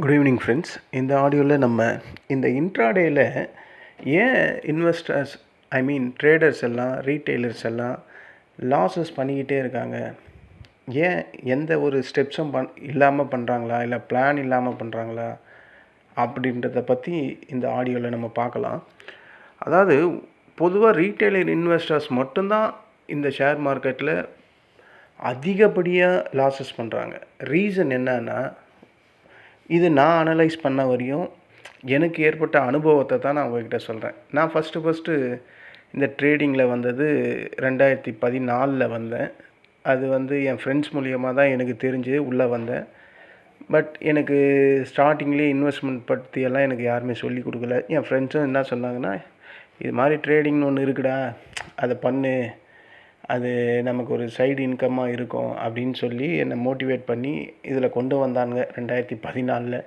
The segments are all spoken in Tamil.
குட் ஈவினிங் ஃப்ரெண்ட்ஸ் இந்த ஆடியோவில் நம்ம இந்த இன்ட்ராடேயில் ஏன் இன்வெஸ்டர்ஸ் ஐ மீன் ட்ரேடர்ஸ் எல்லாம் ரீட்டெய்லர்ஸ் எல்லாம் லாஸஸ் பண்ணிக்கிட்டே இருக்காங்க? ஏன் எந்த ஒரு ஸ்டெப்ஸும் பண் இல்லாமல் பண்ணுறாங்களா இல்லை பிளான் இல்லாமல் பண்ணுறாங்களா அப்படின்றத பற்றி இந்த ஆடியோவில் நம்ம பார்க்கலாம். அதாவது பொதுவாக ரீட்டைலர் இன்வெஸ்டர்ஸ் மட்டும்தான் இந்த ஷேர் மார்க்கெட்டில் அதிகப்படியாக லாஸஸ் பண்ணுறாங்க ரீசன் என்னன்னா இது நான் அனலைஸ் பண்ண வரையும் எனக்கு ஏற்பட்ட அனுபவத்தை தான் நான் உங்ககிட்ட சொல்கிறேன் நான் ஃபஸ்ட்டு ஃபஸ்ட்டு இந்த ட்ரேடிங்கில் வந்தது ரெண்டாயிரத்தி பதினாலில் வந்தேன். அது வந்து என் ஃப்ரெண்ட்ஸ் மூலியமாக தான் எனக்கு தெரிஞ்சு உள்ளே வந்தேன். பட் எனக்கு ஸ்டார்டிங்லேயே இன்வெஸ்ட்மெண்ட் பற்றியெல்லாம் எனக்கு யாருமே சொல்லி கொடுக்கல. என் ஃப்ரெண்ட்ஸும் என்ன சொன்னாங்கன்னா இது மாதிரி ட்ரேடிங்னு ஒன்று இருக்குடா. அதை பண்ணு. அது நமக்கு ஒரு சைடு இன்கம்மாக இருக்கும் அப்படின்னு சொல்லி என்னை மோட்டிவேட் பண்ணி இதில் கொண்டு வந்தானுங்க ரெண்டாயிரத்தி பதினாலில்.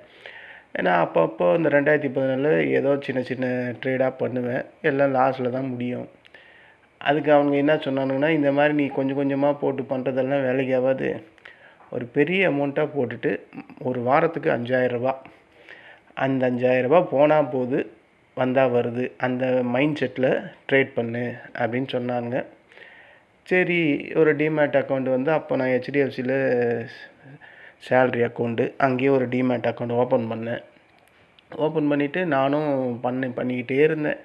ஏன்னா அப்பப்போ இந்த ரெண்டாயிரத்தி பதினாலில் ஏதோ சின்ன சின்ன ட்ரேடாக பண்ணுவேன். எல்லாம் லாஸில் தான் முடியும். அதுக்கு அவங்க என்ன சொன்னானுங்கன்னா இந்த மாதிரி நீ கொஞ்சம் கொஞ்சமாக போட்டு பண்ணுறதெல்லாம் வேலைக்கு ஆகாது ஒரு பெரிய அமௌண்ட்டாக போட்டுட்டு ஒரு வாரத்துக்கு அஞ்சாயிரரூபா. அந்த அஞ்சாயிரரூபா போனால் போது வந்தால் வருது. அந்த மைண்ட் செட்டில் ட்ரேட் பண்ணு அப்படின்னு சொன்னாங்க. சரி ஒரு டிமேட் அக்கௌண்ட் வந்து அப்போ நான் ஹெச்டிஎஃப்சியில் சேல்ரி அக்கௌண்ட்டு அங்கேயே ஒரு டிமேட் அக்கௌண்ட் ஓப்பன் பண்ணேன். ஓப்பன் பண்ணிவிட்டு நானும் பண்ண பண்ணிக்கிட்டே இருந்தேன்.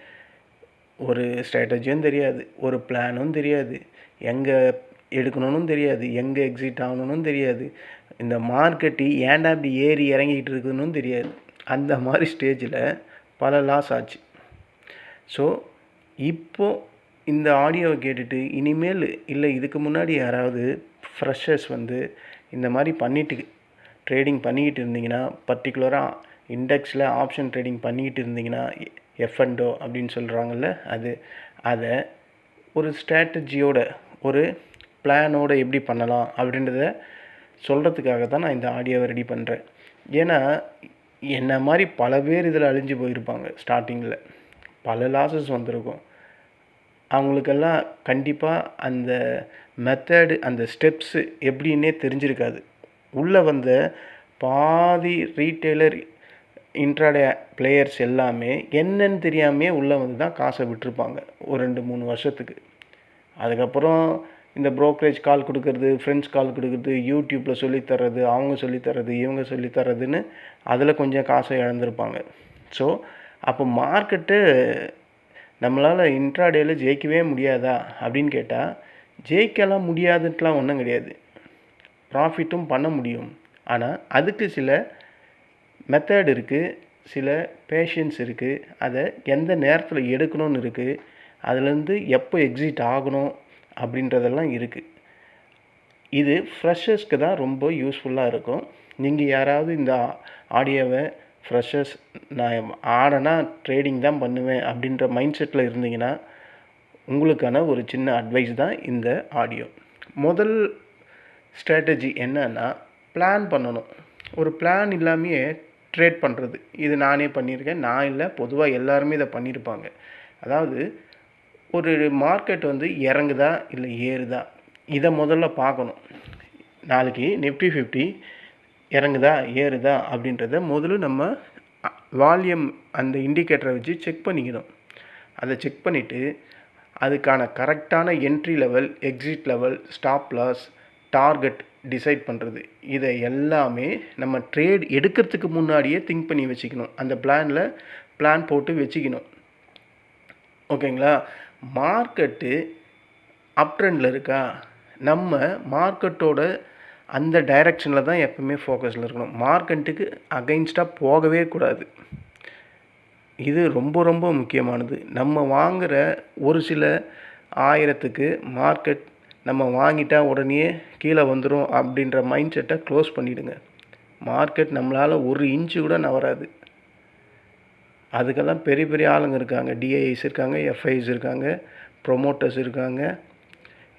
ஒரு ஸ்ட்ராட்டஜியும் தெரியாது ஒரு பிளானும் தெரியாது. எங்கே எடுக்கணும்னு தெரியாது எங்கே எக்ஸிட் ஆகணும்னு தெரியாது. இந்த மார்க்கெட்டு ஏன்டா இப்படி ஏறி இறங்கிக்கிட்டு இருக்குதுன்னு தெரியாது. அந்த மாதிரி ஸ்டேஜில் பல லாஸ் ஆச்சு. ஸோ இப்போது இந்த ஆடியோவை கேட்டுட்டு இனிமேல் இல்லை இதுக்கு முன்னாடி யாராவது ஃப்ரெஷர்ஸ் வந்து இந்த மாதிரி பண்ணிட்டு ட்ரேடிங் பண்ணிக்கிட்டு இருந்தீங்கன்னா பர்டிகுலராக இண்டெக்ஸில் ஆப்ஷன் ட்ரேடிங் பண்ணிக்கிட்டு இருந்தீங்கன்னா எஃப்என்டோ அப்படின்னு சொல்கிறாங்கல்ல அது அதை ஒரு ஸ்ட்ராட்டஜியோட ஒரு பிளானோட எப்படி பண்ணலாம் அப்படின்றத சொல்கிறதுக்காக தான் நான் இந்த ஆடியோவை ரெடி பண்ணுறேன் ஏன்னா என்ன மாதிரி பல பேர் இதில் அழிஞ்சு போயிருப்பாங்க ஸ்டார்டிங்கில் பல லாஸஸ் வந்திருக்கும். அவங்களுக்கெல்லாம் கண்டிப்பாக அந்த மெத்தடு அந்த ஸ்டெப்ஸு எப்படின்னே தெரிஞ்சிருக்காது. உள்ளே வந்த பாதி ரீட்டெய்லர் இன்ட்ராடே பிளேயர்ஸ் எல்லாமே என்னன்னு தெரியாமே உள்ளே வந்து தான் காசை விட்டுருப்பாங்க ஒரு ரெண்டு மூணு வருஷத்துக்கு. அதுக்கப்புறம் இந்த ப்ரோக்கரேஜ் கால் கொடுக்கறது ஃப்ரெண்ட்ஸ் கால் கொடுக்கறது யூடியூப்பில் சொல்லித்தர்றது அவங்க சொல்லித்தர்றது இவங்க சொல்லித்தர்றதுன்னு அதில் கொஞ்சம் காசை இழந்திருப்பாங்க. ஸோ அப்போ மார்க்கெட்டு நம்மளால் இன்ட்ராடேயில் ஜெயிக்கவே முடியாதா? அப்படின்னு கேட்டால் ஜெயிக்கலாம் முடியாதுன்ட்டுலாம் ஒன்றும் கிடையாது. ப்ராஃபிட்டும் பண்ண முடியும். ஆனால் அதுக்கு சில மெத்தட் இருக்குது சில பேஷன்ஸ் இருக்குது அதை எந்த நேரத்தில் எடுக்கணும்னு இருக்குது அதுலேருந்து எப்போ எக்ஸிட் ஆகணும் அப்படின்றதெல்லாம் இருக்குது இது ஃப்ரெஷர்ஸ்க்கு தான் ரொம்ப யூஸ்ஃபுல்லாக இருக்கும். நீங்கள் யாராவது இந்த ஆடியோவை ஃப்ரெஷர்ஸ் நான் ஆடனா ட்ரேடிங் தான் பண்ணுவேன் அப்படின்ற மைண்ட் செட்டில் இருந்தீங்கன்னா உங்களுக்கான ஒரு சின்ன அட்வைஸ் தான் இந்த ஆடியோ முதல் ஸ்ட்ராட்டஜி என்னன்னா பிளான் பண்ணணும். ஒரு பிளான் இல்லாமையே ட்ரேட் பண்ணுறது இது நானே பண்ணியிருக்கேன் நான் இல்லை பொதுவாக எல்லாருமே இதை பண்ணியிருப்பாங்க. அதாவது ஒரு மார்க்கெட் வந்து இறங்குதா இல்லை ஏறுதா இதை முதல்ல பார்க்கணும். நாளைக்கு நிஃப்டி ஃபிஃப்டி இறங்குதா ஏறுதா அப்படின்றத முதல்ல நம்ம வால்யூம் அந்த இண்டிகேட்டரை வச்சு செக் பண்ணிக்கணும். அதை செக் பண்ணிவிட்டு அதுக்கான கரெக்டான entry level exit level stop loss target decide பண்ணுறது இதை எல்லாமே நம்ம ட்ரேட் எடுக்கிறதுக்கு முன்னாடியே திங்க் பண்ணி வச்சுக்கணும். அந்த பிளானில் பிளான் போட்டு வச்சுக்கணும். ஓகேங்களா? மார்க்கெட்டு அப் ட்ரெண்டில் இருக்கா? நம்ம மார்க்கெட்டோட அந்த டைரக்ஷனில் தான் எப்பவுமே ஃபோக்கஸில் இருக்கணும். மார்க்கெட்டுக்கு அகைன்ஸ்டாக போகவே கூடாது. இது ரொம்ப ரொம்ப முக்கியமானது. நம்ம வாங்குகிற ஒரு சில ஆயிரத்துக்கு மார்க்கெட் நம்ம வாங்கிட்டா உடனே கீழே வந்துடும் அப்படின்ற மைண்ட் செட்டை க்ளோஸ் பண்ணிவிடுங்க மார்க்கெட் நம்மளால் ஒரு இன்ச்சு கூட நவராது. அதுக்கெல்லாம் பெரிய பெரிய ஆளுங்க இருக்காங்க. டிஐஸ் இருக்காங்க எஃப்ஐஸ் இருக்காங்க ப்ரொமோட்டர்ஸ் இருக்காங்க.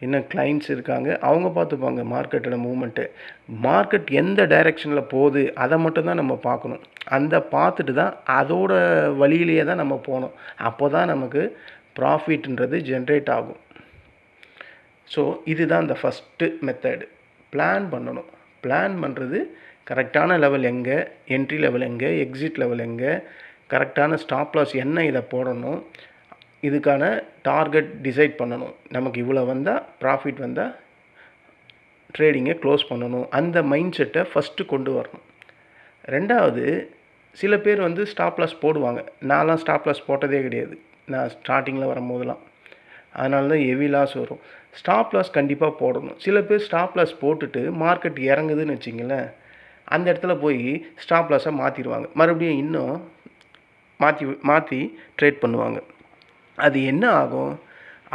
இன்னும் கிளைண்ட்ஸ் இருக்காங்க. அவங்க பார்த்துப்பாங்க மார்க்கெட்டோட மூமெண்ட்டு மார்க்கெட் எந்த டைரெக்ஷனில் போகுது அதை மட்டும் தான் நம்ம பார்க்கணும். அந்த பார்த்துட்டு தான் அதோட வழியிலேயே தான் நம்ம போகணும். அப்போ தான் நமக்கு ப்ராஃபிட்ன்றது ஜென்ரேட் ஆகும். ஸோ இதுதான் இந்த ஃபஸ்ட்டு மெத்தடு பிளான் பண்ணணும். பிளான் பண்ணுறது கரெக்டான லெவல் எங்கே என்ட்ரி லெவல் எங்கே எக்ஸிட் லெவல் எங்கே கரெக்டான ஸ்டாப் லாஸ் என்ன இதை போடணும் இதுக்கான டார்கெட் டிசைட் பண்ணணும். நமக்கு இவ்வளோ வந்தால் ப்ராஃபிட் வந்தால் ட்ரேடிங்கை க்ளோஸ் பண்ணணும். அந்த மைண்ட் செட்டை ஃபஸ்ட்டு கொண்டு வரணும். ரெண்டாவது சில பேர் வந்து ஸ்டாப் லாஸ் போடுவாங்க. நான்லாம் ஸ்டாப் லாஸ் போட்டதே கிடையாது. நான் ஸ்டார்டிங்கில் வரும்போதெல்லாம். அதனால தான் ஹெவி லாஸ் வரும். ஸ்டாப் லாஸ் கண்டிப்பாக போடணும். சில பேர் ஸ்டாப் லாஸ் போட்டுட்டு மார்க்கெட் இறங்குதுன்னு வச்சிங்களேன் அந்த இடத்துல போய் ஸ்டாப் லாஸை மாற்றிடுவாங்க மறுபடியும் இன்னும் மாற்றி மாற்றி ட்ரேட் பண்ணுவாங்க. அது என்ன ஆகும்?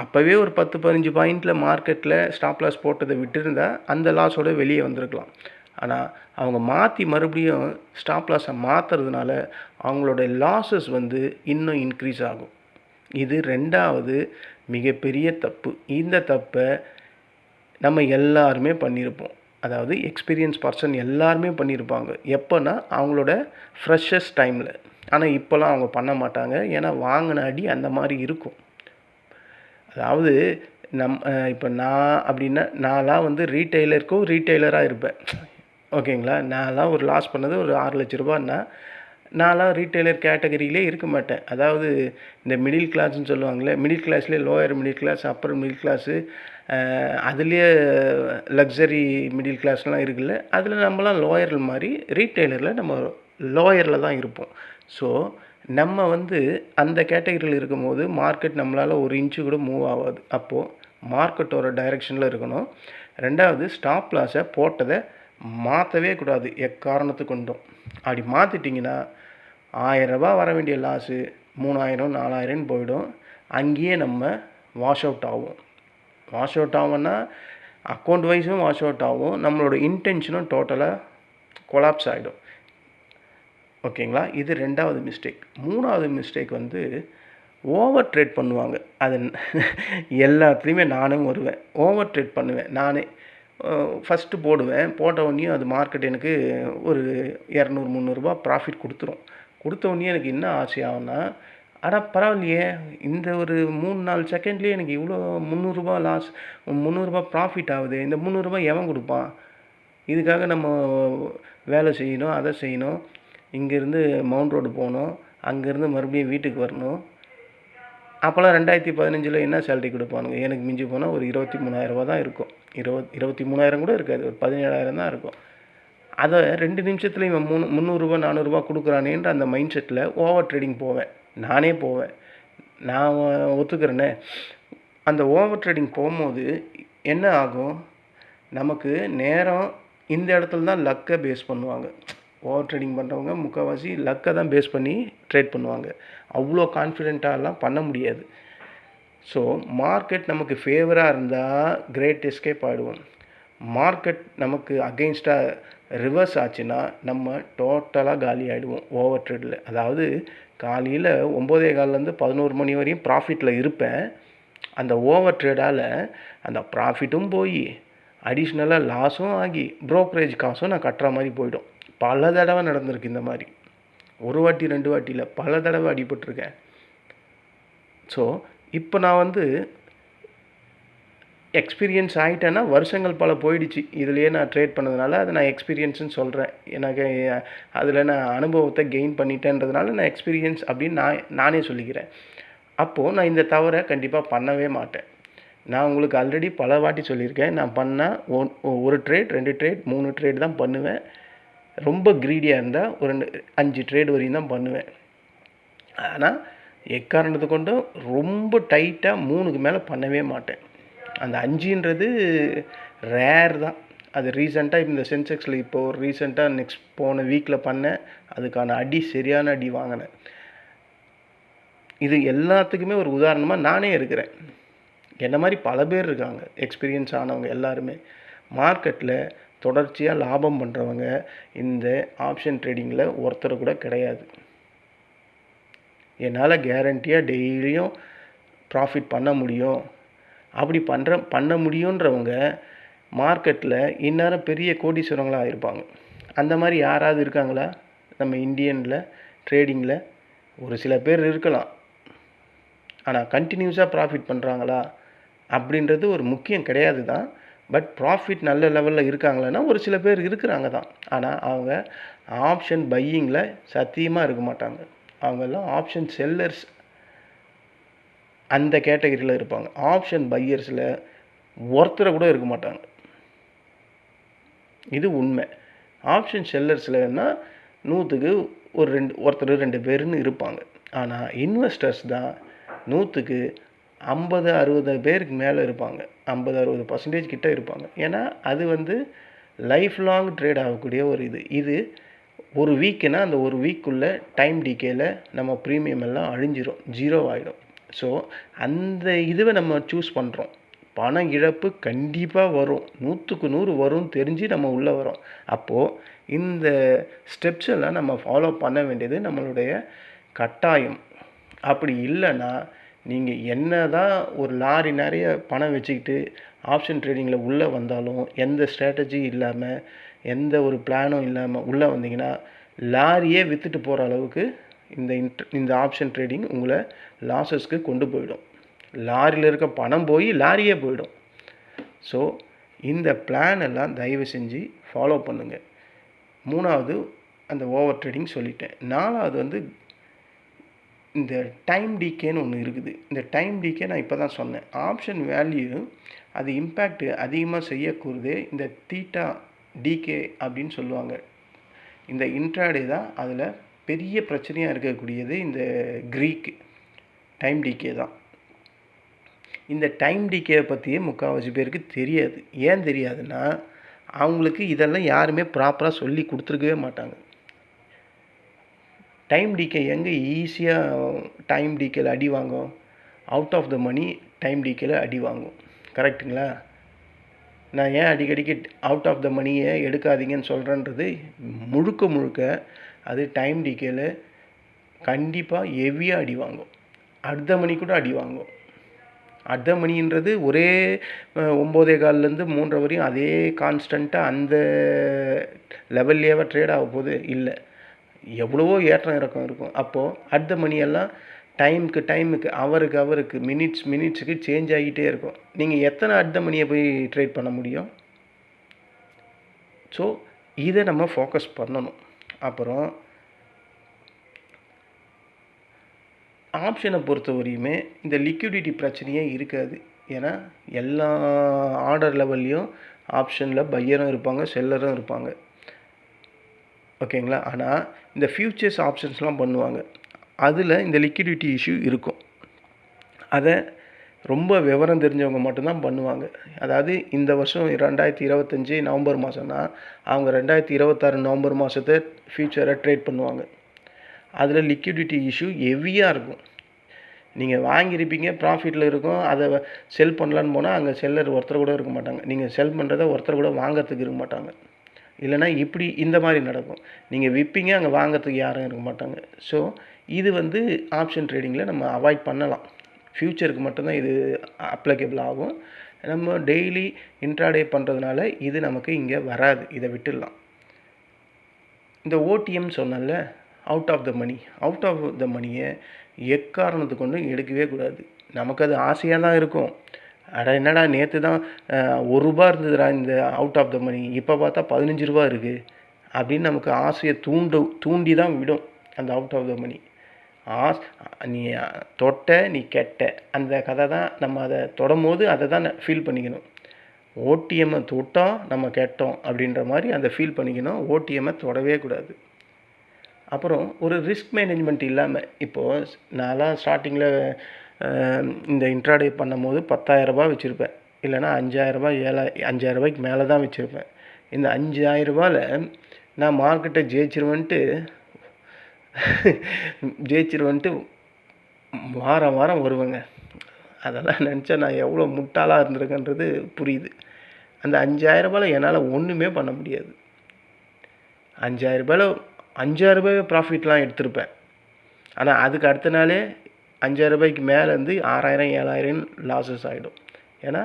அப்போவே ஒரு பத்து பதினஞ்சு பாயிண்டில் மார்க்கெட்டில் ஸ்டாப் லாஸ் போட்டதை விட்டுருந்தா அந்த லாஸோட வெளியே வந்திருக்கலாம். ஆனால் அவங்க மாற்றி மறுபடியும் ஸ்டாப் லாஸை மாற்றுறதுனால அவங்களோட லாஸஸ் வந்து இன்னும் இன்க்ரீஸ் ஆகும். இது ரெண்டாவது மிகப்பெரிய தப்பு. இந்த தப்பை நம்ம எல்லாருமே பண்ணியிருப்போம் அதாவது எக்ஸ்பீரியன்ஸ் பர்சன் எல்லாருமே பண்ணியிருப்பாங்க எப்போன்னா அவங்களோட ஃப்ரெஷஸ் டைமில் ஆனால் இப்போலாம் அவங்க பண்ண மாட்டாங்க. ஏன்னா வாங்கின அடி அந்த மாதிரி இருக்கும். அதாவது நம் இப்போ நான் அப்படின்னா நான்லாம் வந்து ரீட்டைலருக்கும் ரீட்டைலராக இருப்பேன். ஓகேங்களா? நான்லாம் ஒரு லாஸ் பண்ணது ஒரு ஆறு லட்ச ரூபான்னா நான்லாம் ரீட்டைலர் கேட்டகரியிலே இருக்க மாட்டேன். அதாவது இந்த மிடில் கிளாஸ்ன்னு சொல்லுவாங்களே middle கிளாஸ்லேயே lower middle class upper middle class அதுலேயே லக்ஸரி மிடில் கிளாஸ்லாம் இருக்குல்ல அதில் நம்மலாம் லோயர் மாதிரி ரீட்டைலரில் நம்ம லோயரில் தான் இருப்போம். ஸோ நம்ம வந்து அந்த கேட்டகரியில் இருக்கும்போது மார்க்கெட் நம்மளால் ஒரு இன்ச்சு கூட மூவ் ஆகாது. அப்போது மார்க்கெட்டோட டைரெக்ஷனில் இருக்கணும். ரெண்டாவது ஸ்டாப் லாஸை போட்டதை மாற்றவே கூடாது. எக்காரணத்து கொண்டும். அப்படி மாற்றிட்டிங்கன்னா ஆயரரூபா வர வேண்டிய லாஸு மூணாயிரம் நாலாயிரம்னு போயிடும். அங்கேயே நம்ம வாஷ் அவுட் ஆகும். வாஷ் அவுட் ஆகும்னா அக்கௌண்ட் வைஸும் வாஷ் அவுட் ஆகும். நம்மளோட இன்டென்ஷனும் டோட்டலாக கொலாப்ஸ் ஆகிடும் ஓகேங்களா? இது ரெண்டாவது மிஸ்டேக் மூணாவது மிஸ்டேக் வந்து ஓவர் ட்ரேட் பண்ணுவாங்க. அது எல்லாத்துலேயுமே நானும் வருவேன். ஓவர் ட்ரேட் பண்ணுவேன். நானே ஃபஸ்ட்டு போடுவேன். போட்ட உடனே அது மார்க்கெட் எனக்கு ஒரு இரநூறு முந்நூறுரூபா ப்ராஃபிட் கொடுத்துரும். கொடுத்த உடனே எனக்கு என்ன ஆசையாகும்னா அடா பரவாயில்லையே. இந்த ஒரு மூணு நாலு செகண்ட்லேயே எனக்கு இவ்வளோ முந்நூறுரூபா லாஸ் முந்நூறுரூபா ப்ராஃபிட் ஆகுது. இந்த முந்நூறுரூபா எவன் கொடுப்பான்? இதுக்காக நம்ம வேலை செய்யணும் அதை செய்யணும். இங்கேருந்து மவுண்ட் ரோடு போகணும். அங்கேருந்து மறுபடியும் வீட்டுக்கு வரணும். அப்போல்லாம் ரெண்டாயிரத்தி பதினஞ்சில் என்ன சேலரி கொடுப்பானுங்க? எனக்கு மிஞ்சி போனால் ஒரு இருபத்தி மூணாயிரரூபா தான் இருக்கும். இருபத் இருபத்தி மூணாயிரம் கூட இருக்காது. ஒரு பதினேழாயிரம் தான் இருக்கும். அதை ரெண்டு நிமிஷத்தில் இவன் மூணு முந்நூறுரூவா நானூறுரூவா கொடுக்குறானேன்ற அந்த மைண்ட் செட்டில் ஓவர் ட்ரேடிங் போவேன். நானே போவேன். நான் ஒத்துக்கிறேனே. அந்த ஓவர் ட்ரேடிங் போகும்போது என்ன ஆகும்? நமக்கு நேரம் இந்த இடத்துல தான் லக்கை பேஸ் பண்ணுவாங்க. ஓவர் ட்ரேடிங் பண்ணுறவங்க முக்கால்வாசி லக்கை தான் பேஸ் பண்ணி ட்ரேட் பண்ணுவாங்க. அவ்வளோ கான்ஃபிடெண்ட்டாலாம் பண்ண முடியாது. ஸோ மார்க்கெட் நமக்கு ஃபேவராக இருந்தால் கிரேட் எஸ்கேப் ஆகிடுவோம் மார்க்கெட் நமக்கு அகெயின்ஸ்டாக ரிவர்ஸ் ஆச்சுன்னா நம்ம டோட்டலாக காலி ஆகிடுவோம் ஓவர் ட்ரேடில் அதாவது காலையில் ஒம்போதே காலிலேருந்து பதினோரு மணி வரையும் ப்ராஃபிட்டில் இருப்பேன். அந்த ஓவர் ட்ரேடால் அந்த ப்ராஃபிட்டும் போய் அடிஷ்னலாக லாஸும் ஆகி ப்ரோக்கரேஜ் காசும் நான் கட்டுற மாதிரி போயிடும். பல தடவை நடந்திருக்கு இந்த மாதிரி. ஒரு வாட்டி ரெண்டு வாட்டியில் பல தடவை அடிபட்டிருக்கேன். ஸோ இப்போ நான் வந்து எக்ஸ்பீரியன்ஸ் ஆகிட்டேன்னா வருஷங்கள் பல போயிடுச்சு. இதுலேயே நான் ட்ரேட் பண்ணதுனால அதை நான் எக்ஸ்பீரியன்ஸ்னு சொல்கிறேன் எனக்கு அதில் நான் அனுபவத்தை கெயின் பண்ணிட்டேன்றதுனால நான் எக்ஸ்பீரியன்ஸ் அப்படின்னு நான் நானே சொல்லிக்கிறேன். அப்போது நான் இந்த தவறை கண்டிப்பாக பண்ணவே மாட்டேன். நான் உங்களுக்கு ஆல்ரெடி பல வாட்டி சொல்லியிருக்கேன். நான் பண்ணால் ஒன் ஒரு ட்ரேட் ரெண்டு ட்ரேட் மூணு ட்ரேட் தான் பண்ணுவேன். ரொம்ப க்ரீடியாக இருந்தால் ஒரு அஞ்சு ட்ரேட் வரையும் தான் பண்ணுவேன். ஆனால் எக்காரணத்தை கொண்டும் ரொம்ப டைட்டாக மூணுக்கு மேலே பண்ணவே மாட்டேன். அந்த அஞ்சுன்றது ரேர் தான். அது ரீசெண்டாக இந்த சென்செக்ஸில் இப்போ ஒரு ரீசெண்டாக நெக்ஸ்ட் போன வீக்கில் பண்ணேன். அதுக்கான அடி சரியான அடி வாங்கினேன். இது எல்லாத்துக்குமே ஒரு உதாரணமாக நானே இருக்கிறேன். என்ன மாதிரி பல பேர் இருக்காங்க எக்ஸ்பீரியன்ஸ் ஆனவங்க எல்லாருமே. மார்க்கெட்டில் தொடர்ச்சியாக லாபம் பண்ணுறவங்க இந்த ஆப்ஷன் ட்ரேடிங்கில் ஒருத்தர் கூட கிடையாது. என்னால் கேரண்டியாக டெய்லியும் ப்ராஃபிட் பண்ண முடியும். அப்படி பண்ணுற பண்ண முடியுன்றவங்க மார்க்கெட்டில் இந்நேரம் பெரிய கோடீஸ்வரங்களாக இருப்பாங்க. அந்த மாதிரி யாராவது இருக்காங்களா? நம்ம இந்தியனில் ட்ரேடிங்கில் ஒரு சில பேர் இருக்கலாம். ஆனால் கண்டினியூஸாக ப்ராஃபிட் பண்ணுறாங்களா அப்படின்றது ஒரு முக்கியம் கிடையாது தான் பட் ப்ராஃபிட் நல்ல லெவலில் இருக்காங்களன்னா ஒரு சில பேர் இருக்கிறாங்க தான். ஆனால் அவங்க ஆப்ஷன் பையிங்கில் சத்தியமாக இருக்க மாட்டாங்க. அவங்கெல்லாம் ஆப்ஷன் செல்லர்ஸ் அந்த கேட்டகரியில் இருப்பாங்க. ஆப்ஷன் பையர்ஸில் ஒருத்தரை கூட இருக்க மாட்டாங்க. இது உண்மை. ஆப்ஷன் செல்லர்ஸ்லன்னா நூற்றுக்கு ஒரு ரெண்டு ஒருத்தர் ரெண்டு பேர்னு இருப்பாங்க. ஆனால் இன்வெஸ்டர்ஸ் தான் நூற்றுக்கு ஐம்பது அறுபது பேருக்கு மேலே இருப்பாங்க. ஐம்பது அறுபது பர்சன்டேஜ் கிட்ட இருப்பாங்க. ஏன்னா அது வந்து லைஃப் லாங் ட்ரேட் ஆகக்கூடிய ஒரு இது. இது ஒரு வீக்குனா அந்த ஒரு வீக்குள்ளே டைம் டிகேயில் நம்ம ப்ரீமியம் எல்லாம் அழிஞ்சிரும். ஜீரோ ஆகிடும் ஸோ அந்த இதுவை நம்ம சூஸ் பண்ணுறோம் பண இழப்பு கண்டிப்பாக வரும். நூற்றுக்கு நூறு வரும்னு தெரிஞ்சு நம்ம உள்ளே வரோம். அப்போது இந்த ஸ்டெப்ஸ் எல்லாம் நம்ம ஃபாலோ பண்ண வேண்டியது நம்மளுடைய கட்டாயம். அப்படி இல்லைன்னா நீங்கள் என்ன தான் ஒரு லாரி நிறைய பணம் வச்சுக்கிட்டு ஆப்ஷன் ட்ரேடிங்கில் உள்ளே வந்தாலும் எந்த ஸ்ட்ராட்டஜி இல்லாமல் எந்த ஒரு பிளானும் இல்லாமல் உள்ளே வந்தீங்கன்னா லாரியே விற்றுட்டு போகிற அளவுக்கு இந்த இன்ட் இந்த ஆப்ஷன் ட்ரேடிங் உங்களை லாஸஸ்க்கு கொண்டு போயிடும். லாரியில் இருக்க பணம் போய் லாரியே போயிடும். ஸோ இந்த பிளான் எல்லாம் தயவு செஞ்சு ஃபாலோ பண்ணுங்கள் மூணாவது அந்த ஓவர் ட்ரேடிங் சொல்லிட்டேன். நாலாவது வந்து இந்த டைம் டிகேன்னு ஒன்று இருக்குது. இந்த டைம் டிகே நான் இப்போ தான் சொன்னேன். ஆப்ஷன் வேல்யூ அது இம்பேக்ட் அதிகமாக செய்யக்கூறுதே இந்த தீட்டா டிகே அப்படின்னு சொல்லுவாங்க. இந்த இன்ட்ராடே தான் அதில் பெரிய பிரச்சனையாக இருக்கக்கூடியது இந்த க்ரீக் டைம் டிகே தான். இந்த டைம் டிகே பற்றியே முக்கால்வாசி பேருக்கு தெரியாது. ஏன் தெரியாதுன்னா அவங்களுக்கு இதெல்லாம் யாருமே ப்ராப்பராக சொல்லி கொடுத்துருக்கவே மாட்டாங்க. டைம் டிகே எங்கே ஈஸியாக டைம் டிகேல அடி வாங்கும்? Out of the money time டிகேல அடி வாங்கும். கரெக்டுங்களா நான் ஏன் அடிக்கடிக்கு அவுட் ஆஃப் த மணியை எடுக்காதீங்கன்னு சொல்கிறேன்றது முழுக்க முழுக்க அது டைம் டிகேல கண்டிப்பாக ஹெவியாக அடி வாங்கும். அடுத்த மணி கூட அடி வாங்கும். அடுத்த மணின்றது ஒரே ஒம்போதே கால்லேருந்து மூன்றரை வரையும் அதே கான்ஸ்டண்ட்டாக அந்த லெவல்லையாவே ட்ரேட் ஆக போகுது. இல்லை. எவ்வளவோ ஏற்றம் இறக்கம் இருக்கும். அப்போது அடுத்த மணியெல்லாம் டைமுக்கு டைமுக்கு அவருக்கு அவருக்கு மினிட்ஸ் மினிட்ஸுக்கு சேஞ்ச் ஆகிட்டே இருக்கும். நீங்கள் எத்தனை அடுத்த மணியை போய் ட்ரேட் பண்ண முடியும்? ஸோ இதை நம்ம ஃபோக்கஸ் பண்ணணும். அப்புறம் ஆப்ஷனை பொறுத்த வரையுமே இந்த லிக்விடிட்டி பிரச்சனையே இருக்காது. ஏன்னா எல்லா ஆர்டர் லெவல்லையும் ஆப்ஷனில் பையரும் இருப்பாங்க செல்லரும் இருப்பாங்க. ஓகேங்களா? ஆனால் இந்த ஃபியூச்சர்ஸ் ஆப்ஷன்ஸ்லாம் பண்ணுவாங்க. அதில் இந்த லிக்விடிட்டி இஷ்யூ இருக்கும். அதை ரொம்ப விவரம் தெரிஞ்சவங்க மட்டும்தான் பண்ணுவாங்க. அதாவது இந்த வருஷம் ரெண்டாயிரத்தி இருபத்தஞ்சி நவம்பர் மாதம்னா அவங்க ரெண்டாயிரத்தி இருபத்தாறு நவம்பர் மாதத்தை ஃப்யூச்சரை ட்ரேட் பண்ணுவாங்க. அதில் லிக்விடிட்டி இஷ்யூ ஹெவியாக இருக்கும். நீங்கள் வாங்கியிருப்பீங்க ப்ராஃபிட்டில் இருக்கும். அதை செல் பண்ணலான்னு போனால் அங்கே செல்லர் ஒருத்தர் கூட இருக்க மாட்டாங்க. நீங்கள் செல் பண்ணுறத ஒருத்தர் கூட வாங்கிறதுக்கு இருக்க மாட்டாங்க. இல்லைனா இப்படி இந்த மாதிரி நடக்கும். நீங்கள் விற்பீங்க அங்கே வாங்கிறதுக்கு யாரும் இருக்க மாட்டாங்க. ஸோ இது வந்து ஆப்ஷன் ட்ரேடிங்கில் நம்ம அவாய்ட் பண்ணலாம். ஃப்யூச்சருக்கு மட்டும்தான் இது அப்ளிகபிள் ஆகும். நம்ம டெய்லி இன்ட்ராடே பண்ணுறதுனால இது நமக்கு இங்கே வராது. இதை விட்டுடலாம். இந்த ஓடிஎம் சொன்னல out of the money out of the மணியை எக்காரணத்து கொண்டும் எடுக்கவே கூடாது. நமக்கு அது ஆசையாக தான் இருக்கும். அட என்னடா நேற்று தான் ஒரு ரூபா இருந்ததுடா இந்த அவுட் ஆஃப் த மணி இப்போ பார்த்தா பதினஞ்சு ரூபா இருக்குது அப்படின்னு நமக்கு ஆசையை தூண்டு தூண்டி தான் விடும் அந்த அவுட் ஆஃப் த மணி ஆஸ் நீ தொட்ட நீ கெட்ட. அந்த கதை தான் நம்ம அதை தொடும்போது அதை தான் ஃபீல் பண்ணிக்கணும். ஓடிஎம்மை தொட்டோம் நம்ம கெட்டோம் அப்படின்ற மாதிரி அந்த ஃபீல் பண்ணிக்கணும். ஓடிஎம்மை தொடவே கூடாது. அப்புறம் ஒரு ரிஸ்க் மேனேஜ்மெண்ட் இல்லாமல் இப்போது நான்லாம் ஸ்டார்டிங்கில் இந்த இன்ட்ராடே பண்ணும்போது பத்தாயிரரூபா வச்சுருப்பேன். இல்லைனா அஞ்சாயிரரூபா ஏழா அஞ்சாயிரரூபாய்க்கு மேலே தான் வச்சுருப்பேன். இந்த அஞ்சாயிரரூபாவில் நான் மார்க்கெட்டை ஜெயிச்சிருவேன்ட்டு ஜெயிச்சிருவேன்ட்டு வாரம் வாரம் வருவேங்க. அதெல்லாம் நினச்சா நான் எவ்வளோ முட்டாளாக இருந்திருக்கேன்றது புரியுது. அந்த அஞ்சாயிரரூபாவில் என்னால் ஒன்றுமே பண்ண முடியாது. அஞ்சாயிரரூபாயில் அஞ்சாயிரரூபாய் ப்ராஃபிட்லாம் எடுத்திருப்பேன். ஆனால் அதுக்கு அடுத்த நாளே அஞ்சாயிரரூபாய்க்கு மேலேருந்து ஆறாயிரம் ஏழாயிரம் லாஸஸ் ஆகிடும் ஏன்னா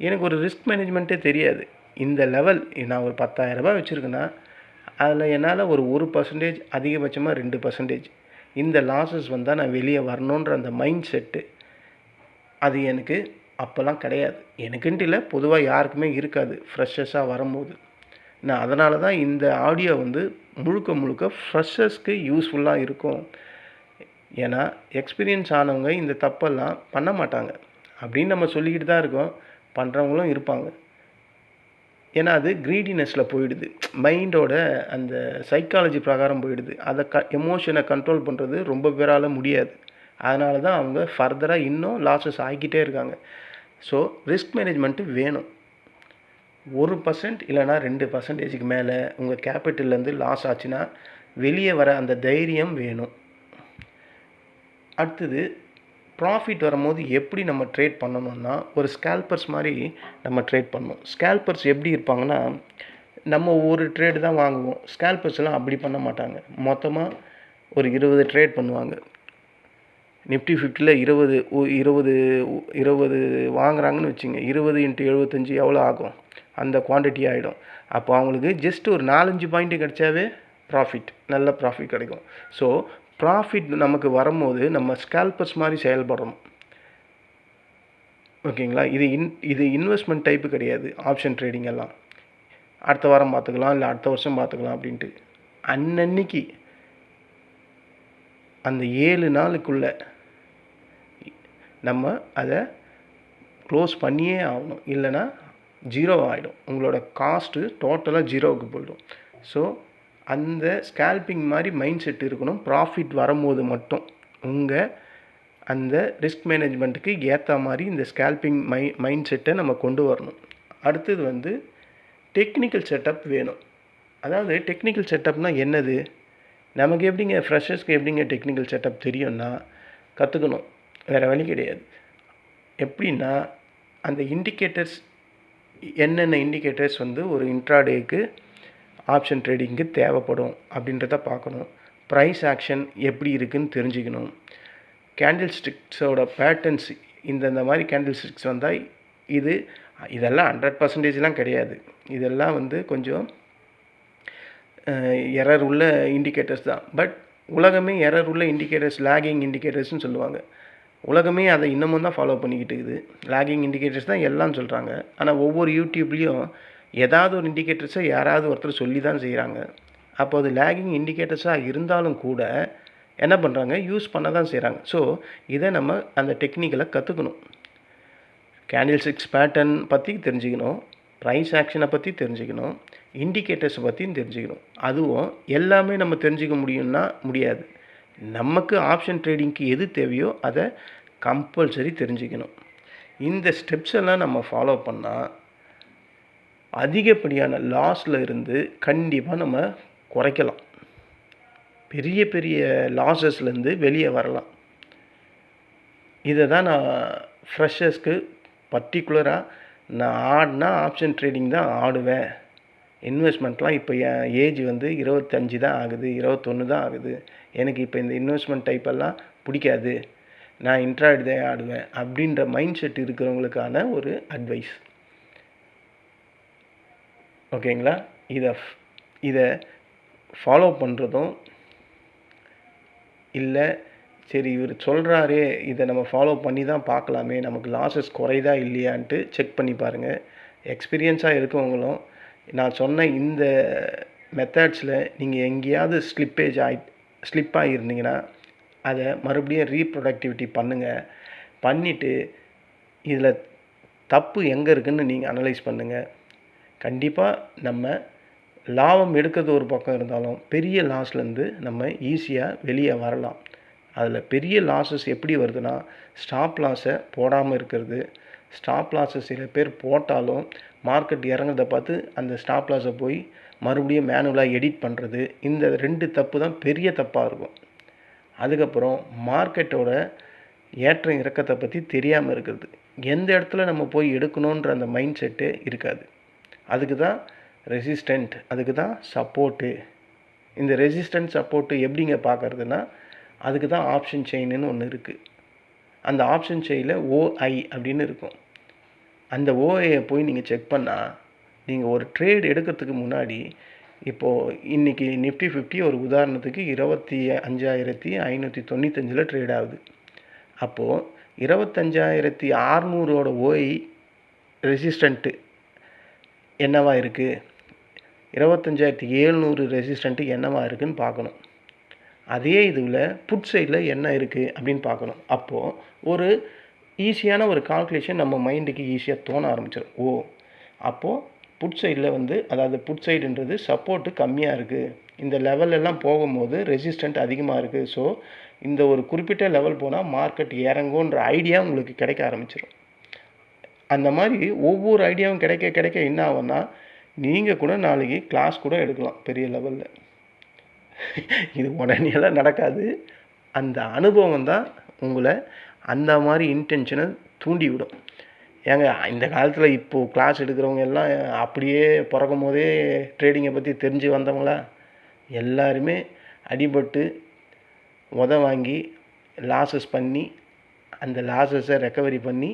எனக்கு ஒரு ரிஸ்க் மேனேஜ்மெண்ட்டே தெரியாது. இந்த லெவல் நான் ஒரு பத்தாயிரரூபா வச்சுருக்கேன்னா அதில் என்னால் ஒரு ஒரு பர்சன்டேஜ் அதிகபட்சமாக ரெண்டு பர்சன்டேஜ் இந்த லாஸஸ் வந்தால் நான் வெளியே வரணுன்ற அந்த மைண்ட் செட்டு அது எனக்கு அப்போல்லாம் கிடையாது. எனக்குன்ட்டு இல்லை பொதுவாக யாருக்குமே இருக்காது ஃப்ரெஷர்ஸாக வரும்போது. நான் அதனால தான் இந்த ஆடியோ வந்து முழுக்க முழுக்க ஃப்ரெஷர்ஸ்க்கு யூஸ்ஃபுல்லாக இருக்கும். ஏன்னா எக்ஸ்பீரியன்ஸ் ஆனவங்க இந்த தப்பெல்லாம் பண்ண மாட்டாங்க. அப்படின்னு நம்ம சொல்லிக்கிட்டு தான் இருக்கோம். பண்ணுறவங்களும் இருப்பாங்க. ஏன்னா அது க்ரீடினஸில் போயிடுது. மைண்டோட அந்த சைக்காலஜி பிரகாரம் போயிடுது. அதை க எமோஷனை கண்ட்ரோல் பண்ணுறது ரொம்ப பேரால் முடியாது. அதனால தான் அவங்க ஃபர்தராக இன்னும் லாஸஸ் ஆகிக்கிட்டே இருக்காங்க. ஸோ ரிஸ்க் மேனேஜ்மெண்ட்டு வேணும். ஒரு பர்சன்ட் இல்லைனா ரெண்டு பர்சன்டேஜுக்கு மேலே உங்கள் கேபிட்டல்லேருந்து லாஸ் ஆச்சுன்னா வெளியே வர அந்த தைரியம் வேணும். அடுத்தது ப்ராஃபிட் வரும்போது எப்படி நம்ம ட்ரேட் பண்ணணும்னா ஒரு ஸ்கேல்பர்ஸ் மாதிரி நம்ம ட்ரேட் பண்ணணும் ஸ்கேல்பர்ஸ் எப்படி இருப்பாங்கன்னா நம்ம ஒரு ட்ரேடு தான் வாங்குவோம். ஸ்கேல்பர்ஸ்லாம் அப்படி பண்ண மாட்டாங்க. மொத்தமாக ஒரு இருபது ட்ரேட் பண்ணுவாங்க. நிஃப்டி ஃபிஃப்டியில் இருபது இருபது இருபது வாங்குறாங்கன்னு வச்சுங்க. இருபது இன்ட்டு எழுபத்தஞ்சி எவ்வளோ ஆகும்? அந்த குவான்டிட்டி ஆகிடும் அப்போ அவங்களுக்கு ஜஸ்ட் ஒரு நாலஞ்சு பாயிண்ட்டு கிடைச்சாவே ப்ராஃபிட் நல்ல ப்ராஃபிட் கிடைக்கும். ஸோ ப்ராஃபிட் நமக்கு வரும்போது நம்ம ஸ்கேல்பர்ஸ் மாதிரி செயல்படணும். ஓகேங்களா? இது இன் இது இன்வெஸ்ட்மெண்ட் டைப்பு கிடையாது. ஆப்ஷன் ட்ரேடிங் எல்லாம். அடுத்த வாரம் பார்த்துக்கலாம் இல்லை அடுத்த வருஷம் பார்த்துக்கலாம் அப்படின்ட்டு. அன்னன்னைக்கு அந்த ஏழு நாளுக்குள்ளே நம்ம அதை க்ளோஸ் பண்ணியே ஆகணும். இல்லைன்னா ஜீரோ ஆகிடும் உங்களோட காஸ்ட்டு டோட்டலாக ஜீரோவுக்கு போயிடும். ஸோ அந்த ஸ்கேல்பிங் மாதிரி மைண்ட் செட் இருக்கணும். ப்ராஃபிட் வரும்போது மட்டும். உங்கள் அந்த ரிஸ்க் மேனேஜ்மெண்ட்டுக்கு ஏற்ற மாதிரி இந்த ஸ்கேல்பிங் மை மைண்ட் செட்டை நம்ம கொண்டு வரணும். அடுத்தது வந்து டெக்னிக்கல் செட்டப் வேணும். அதாவது டெக்னிக்கல் செட்டப்னால் என்னது? நமக்கு எப்படிங்க ஃப்ரெஷர்ஸ்க்கு எப்படிங்க டெக்னிக்கல் செட்டப் தெரியும்னா கற்றுக்கணும் வேறு வழி கிடையாது. எப்படின்னா அந்த இண்டிகேட்டர்ஸ் என்னென்ன இண்டிகேட்டர்ஸ் வந்து ஒரு இன்ட்ராடேக்கு ஆப்ஷன் ட்ரேடிங்க்கு தேவைப்படும் அப்படின்றத பார்க்கணும். ப்ரைஸ் ஆக்ஷன் எப்படி இருக்குன்னு தெரிஞ்சுக்கணும். கேண்டில் ஸ்டிக்ஸோட பேட்டர்ன்ஸ் இந்தந்த மாதிரி கேண்டில் ஸ்டிக்ஸ் வந்தால் இது இதெல்லாம் ஹண்ட்ரட் பர்சன்டேஜ்லாம் கிடையாது. இதெல்லாம் வந்து கொஞ்சம் எரர் உள்ள இண்டிகேட்டர்ஸ் தான். பட் உலகமே எரர் உள்ள இண்டிகேட்டர்ஸ் லேகிங் இண்டிகேட்டர்ஸ்னு சொல்லுவாங்க. உலகமே அதை இன்னமும் தான் ஃபாலோ பண்ணிக்கிட்டு இருக்குது. லேகிங் இண்டிகேட்டர்ஸ் தான் எல்லாம் சொல்கிறாங்க ஆனால் ஒவ்வொரு யூடியூப்லேயும் ஏதாவது ஒரு இண்டிகேட்டர்ஸை யாராவது ஒருத்தர் சொல்லி தான் செய்கிறாங்க அப்போ அது லேகிங் இண்டிகேட்டர்ஸாக இருந்தாலும் கூட என்ன பண்ணுறாங்க யூஸ் பண்ண தான் செய்கிறாங்க ஸோ இதை நம்ம அந்த டெக்னிக்கலை கற்றுக்கணும் கேண்டில் சிக்ஸ் பேட்டர்ன் பற்றி தெரிஞ்சுக்கணும். ப்ரைஸ் ஆக்ஷனை பற்றி தெரிஞ்சுக்கணும். இண்டிகேட்டர்ஸை பற்றியும் தெரிஞ்சுக்கணும். அதுவும் எல்லாமே நம்ம தெரிஞ்சுக்க முடியும்னா முடியாது. நமக்கு ஆப்ஷன் ட்ரேடிங்க்கு எது தேவையோ அதை கம்பல்சரி தெரிஞ்சுக்கணும். இந்த ஸ்டெப்ஸ் எல்லாம் நம்ம ஃபாலோ பண்ணால் அதிகப்படியான லாஸில் இருந்து கண்டிப்பாக நம்ம குறைக்கலாம். பெரிய பெரிய லாஸஸ்லேருந்து வெளியே வரலாம். இதை தான் நான் ஃப்ரெஷர்ஸ்க்கு பர்டிகுலராக நான் ஆடினா ஆப்ஷன் ட்ரேடிங் தான் ஆடுவேன். இன்வெஸ்ட்மெண்ட்லாம் இப்போ என் ஏஜ் வந்து இருபத்தஞ்சி தான் ஆகுது இருபத்தொன்று தான் ஆகுது. எனக்கு இப்போ இந்த இன்வெஸ்ட்மெண்ட் டைப்பெல்லாம் பிடிக்காது. நான் இன்ட்ராய்டு தான் ஆடுவேன் அப்படின்ற மைண்ட் செட் இருக்கிறவங்களுக்கான ஒரு அட்வைஸ் ஓகேங்களா? இதை இதை ஃபாலோ பண்ணுறதும் இல்லை சரி இவர் சொல்கிறாரே இதை நம்ம ஃபாலோ பண்ணி தான் பார்க்கலாமே நமக்கு லாஸஸ் குறையுதா இல்லையான்ட்டு செக் பண்ணி பாருங்கள் எக்ஸ்பீரியன்ஸாக இருக்கவங்களும் நான் சொன்ன இந்த மெத்தட்ஸில் நீங்கள் எங்கேயாவது ஸ்லிப்பேஜ் ஆகி ஸ்லிப் ஆகியிருந்தீங்கன்னா அதை மறுபடியும் ரீப்ரொடக்டிவிட்டி பண்ணுங்கள் பண்ணிவிட்டு இதில் தப்பு எங்கே இருக்குதுன்னு நீங்கள் அனலைஸ் பண்ணுங்கள் கண்டிப்பாக நம்ம லாபம் எடுக்கிறது ஒரு பக்கம் இருந்தாலும் பெரிய லாஸ்லேருந்து நம்ம ஈஸியாக வெளியே வரலாம். அதில் பெரிய லாஸஸ் எப்படி வருதுன்னா ஸ்டாப் லாஸை போடாமல் இருக்கிறது. ஸ்டாப் லாஸை சில பேர் போட்டாலும் மார்க்கெட் இறங்குறத பார்த்து அந்த ஸ்டாப் லாஸை போய் மறுபடியும் மேனுவலாக எடிட் பண்ணுறது இந்த ரெண்டு தப்பு தான் பெரிய தப்பாக இருக்கும். அதுக்கப்புறம் மார்க்கெட்டோட ஏற்ற இறக்கத்தை பற்றி தெரியாமல் இருக்கிறது. எந்த இடத்துல நம்ம போய் எடுக்கணுன்ற அந்த மைண்ட் செட்டு இருக்காது. அதுக்கு தான் ரெசிஸ்டண்ட் அதுக்கு தான் சப்போர்ட்டு இந்த ரெசிஸ்டன்ட் சப்போர்ட்டு எப்படிங்க பார்க்குறதுனா அதுக்கு தான் ஆப்ஷன் செயின்னு ஒன்று இருக்குது அந்த ஆப்ஷன் செயினில் ஓஐ அப்படின்னு இருக்கும். அந்த ஓஐயை போய் நீங்கள் செக் பண்ணால் நீங்கள் ஒரு ட்ரேட் எடுக்கிறதுக்கு முன்னாடி இப்போது இன்றைக்கி நிஃப்டி ஃபிஃப்டி ஒரு உதாரணத்துக்கு இருபத்தி அஞ்சாயிரத்தி ஐநூற்றி தொண்ணூத்தஞ்சில் ட்ரேட் ஆகுது. அப்போது இருபத்தஞ்சாயிரத்தி அறநூறோட ஓய் ரெசிஸ்டண்ட்டு என்னவா இருக்குது இருபத்தஞ்சாயிரத்தி ஏழ்நூறு ரெசிஸ்டண்ட்டு என்னவா இருக்குன்னு பார்க்கணும். அதே இதில் புட் சைடில் என்ன இருக்குது அப்படின்னு பார்க்கணும். அப்போது ஒரு ஈஸியான ஒரு கால்குலேஷன் நம்ம மைண்டுக்கு ஈஸியாக தோண ஆரம்பிச்சிடும் ஓ அப்போது புட் சைடில் வந்து அதாவது புட் சைடுன்றது சப்போர்ட்டு கம்மியாக இருக்குது இந்த level எல்லாம் போகும்போது ரெசிஸ்டண்ட் அதிகமாக இருக்குது ஸோ இந்த ஒரு குறிப்பிட்ட லெவல் போனால் மார்க்கெட் இறங்குன்ற ஐடியா உங்களுக்கு கிடைக்க ஆரம்பிச்சிடும் அந்த மாதிரி ஒவ்வொரு ஐடியாவும் கிடைக்க கிடைக்க என்ன ஆகும்னா நீங்கள் கூட நாளைக்கு கிளாஸ் கூட எடுக்கலாம் பெரிய லெவலில் இது உடனேலாம் நடக்காது. அந்த அனுபவம் தான் உங்களை அந்த மாதிரி இன்டென்ஷனை தூண்டிவிடும். ஏங்க இந்த காலத்தில் இப்போது கிளாஸ் எடுக்கிறவங்க எல்லாம் அப்படியே பிறக்கும் போதே ட்ரேடிங்கை பற்றி தெரிஞ்சு வந்தவங்களா? எல்லாருமே அடிபட்டு உத வாங்கி லாஸஸ் பண்ணி அந்த லாஸஸை ரெக்கவரி பண்ணி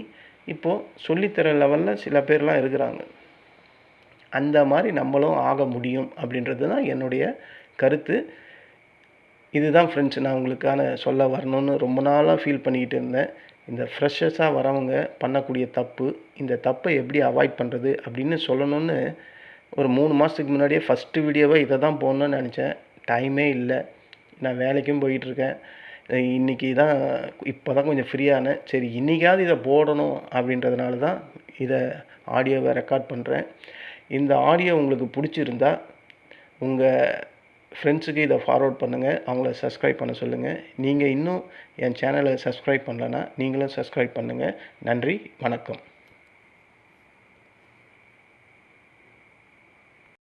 இப்போது சொல்லித்தர லெவலில் சில பேர்லாம் இருக்கிறாங்க. அந்த மாதிரி நம்மளும் ஆக முடியும் அப்படின்றது தான் என்னுடைய கருத்து. இதுதான் ஃப்ரெண்ட்ஸ் நான் உங்களுக்கான சொல்ல வரணும்னு ரொம்ப நாளாக ஃபீல் பண்ணிக்கிட்டு இருந்தேன். இந்த ஃப்ரெஷர்ஸாக வரவங்க பண்ணக்கூடிய தப்பு இந்த தப்பை எப்படி அவாய்ட் பண்ணுறது அப்படின்னு சொல்லணும்னு ஒரு மூணு மாதத்துக்கு முன்னாடியே ஃபஸ்ட்டு வீடியோவை இதை தான் போடணும்னு நினச்சேன். டைமே இல்லை. நான் வேலைக்கும் போயிட்டுருக்கேன் இன்றைக்கி தான் இப்போ தான் கொஞ்சம் ஃப்ரீயானேன் சரி இன்றைக்காவது இதை போடணும் அப்படின்றதுனால தான் இதை ஆடியோவை ரெக்கார்ட் பண்ணுறேன் இந்த ஆடியோ உங்களுக்கு பிடிச்சிருந்தா உங்கள் ஃப்ரெண்ட்ஸுக்கு இதை ஃபார்வர்ட் பண்ணுங்கள் அவங்கள சப்ஸ்கிரைப் பண்ண சொல்லுங்கள் நீங்கள் இன்னும் என் சேனலை சப்ஸ்கிரைப் பண்ணலன்னா நீங்களும் சப்ஸ்கிரைப் பண்ணுங்கள் நன்றி வணக்கம்.